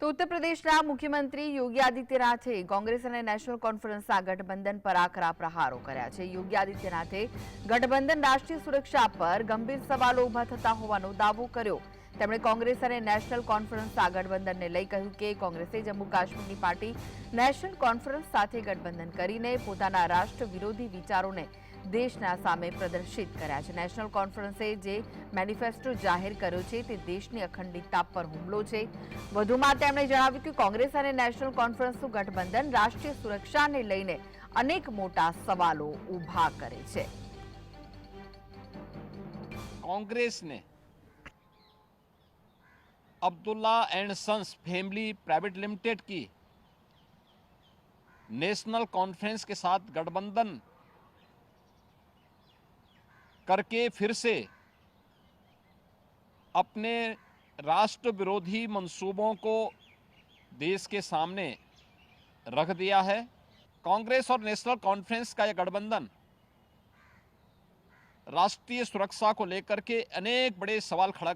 તો ઉત્તર પ્રદેશના મુખ્યમંત્રી યોગી આદિત્યનાથે કોંગ્રેસ અને નેશનલ કોન્ફરન્સના ગઠબંધન પર આકરા પ્રહારો કર્યા છે. યોગી આદિત્યનાથે ગઠબંધન રાષ્ટ્રીય સુરક્ષા પર ગંભીર સવાલો ઊભા થતા હોવાનો દાવો કર્યો. તેમણે કોંગ્રેસ અને નેશનલ કોન્ફરન્સના ગઠબંધનને લઈ કહ્યું કે કોંગ્રેસે જમ્મુ કાશ્મીરની પાર્ટી નેશનલ કોન્ફરન્સ સાથે ગઠબંધન કરીને પોતાના રાષ્ટ્ર વિરોધી વિચારોને દેશના સામે પ્રદર્શિત કર્યા છે નેશનલ કોન્ફરન્સે જે મેનિફેસ્ટો જાહેર કર્યો છે તે દેશની અખંડિતતા પર હુમલો છે વધુમાં તેમણે જણાવ્યું કે કોંગ્રેસ અને નેશનલ કોન્ફરન્સનું ગઠબંધન રાષ્ટ્રીય સુરક્ષાને લઈને અનેક મોટા સવાલો ઊભા કરે છે कांग्रेस ने Abdullah and sons family private limited की नेशनल कॉन्फ्रेंस के साथ गठबंधन करके फिर से अपने राष्ट्र विरोधी मंसूबों को देश के सामने रख दिया है। कांग्रेस और नेशनल कॉन्फ्रेंस का यह गठबंधन राष्ट्रीय सुरक्षा को लेकर के अनेक बड़े सवाल खड़ा